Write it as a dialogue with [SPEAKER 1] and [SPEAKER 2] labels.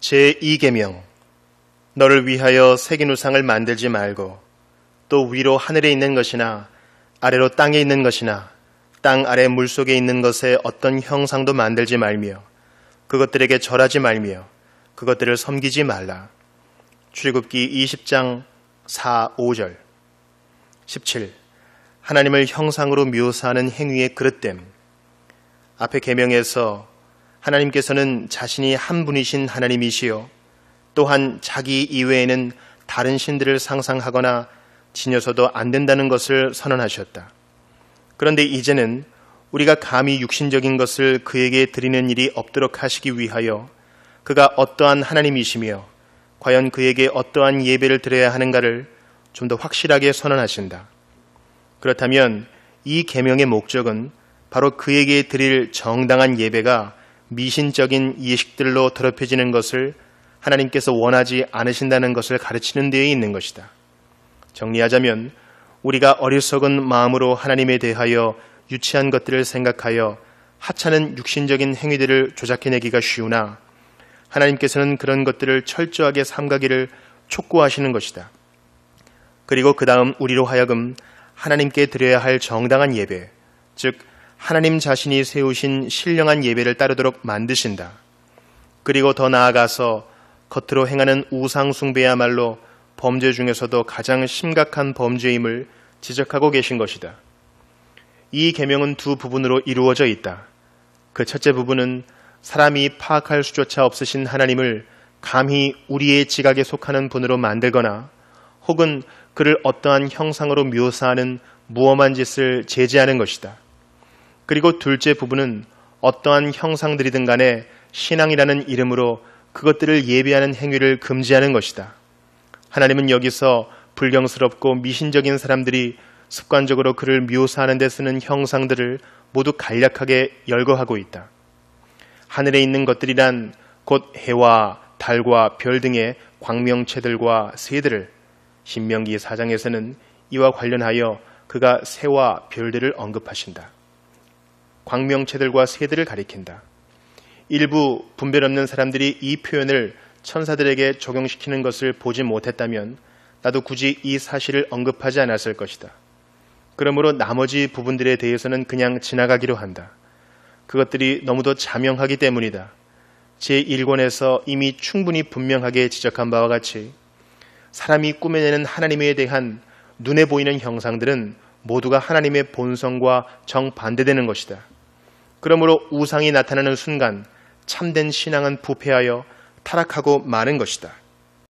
[SPEAKER 1] 제2계명 너를 위하여 새긴 우상을 만들지 말고 또 위로 하늘에 있는 것이나 아래로 땅에 있는 것이나 땅 아래 물속에 있는 것에 어떤 형상도 만들지 말며 그것들에게 절하지 말며 그것들을 섬기지 말라. 출애굽기 20장 4, 5절 17. 하나님을 형상으로 묘사하는 행위의 그릇됨 앞에 계명에서 하나님께서는 자신이 한 분이신 하나님이시요 또한 자기 이외에는 다른 신들을 상상하거나 지녀서도 안 된다는 것을 선언하셨다. 그런데 이제는 우리가 감히 육신적인 것을 그에게 드리는 일이 없도록 하시기 위하여 그가 어떠한 하나님이시며 과연 그에게 어떠한 예배를 드려야 하는가를 좀 더 확실하게 선언하신다. 그렇다면 이 계명의 목적은 바로 그에게 드릴 정당한 예배가 미신적인 예식들로 더럽혀지는 것을 하나님께서 원하지 않으신다는 것을 가르치는 데에 있는 것이다. 정리하자면 우리가 어리석은 마음으로 하나님에 대하여 유치한 것들을 생각하여 하찮은 육신적인 행위들을 조작해내기가 쉬우나 하나님께서는 그런 것들을 철저하게 삼가기를 촉구하시는 것이다. 그리고 그 다음 우리로 하여금 하나님께 드려야 할 정당한 예배, 즉 하나님 자신이 세우신 신령한 예배를 따르도록 만드신다. 그리고 더 나아가서 겉으로 행하는 우상숭배야말로 범죄 중에서도 가장 심각한 범죄임을 지적하고 계신 것이다. 이 계명은 두 부분으로 이루어져 있다. 그 첫째 부분은 사람이 파악할 수조차 없으신 하나님을 감히 우리의 지각에 속하는 분으로 만들거나 혹은 그를 어떠한 형상으로 묘사하는 무엄한 짓을 제재하는 것이다. 그리고 둘째 부분은 어떠한 형상들이든 간에 신앙이라는 이름으로 그것들을 예배하는 행위를 금지하는 것이다. 하나님은 여기서 불경스럽고 미신적인 사람들이 습관적으로 그를 묘사하는 데 쓰는 형상들을 모두 간략하게 열거하고 있다. 하늘에 있는 것들이란 곧 해와 달과 별 등의 광명체들과 새들을 신명기 사장에서는 이와 관련하여 그가 새와 별들을 언급하신다. 광명체들과 새들을 가리킨다. 일부 분별 없는 사람들이 이 표현을 천사들에게 적용시키는 것을 보지 못했다면 나도 굳이 이 사실을 언급하지 않았을 것이다. 그러므로 나머지 부분들에 대해서는 그냥 지나가기로 한다. 그것들이 너무도 자명하기 때문이다. 제1권에서 이미 충분히 분명하게 지적한 바와 같이 사람이 꾸며내는 하나님에 대한 눈에 보이는 형상들은 모두가 하나님의 본성과 정반대되는 것이다. 그러므로 우상이 나타나는 순간 참된 신앙은 부패하여 타락하고 마는 것이다.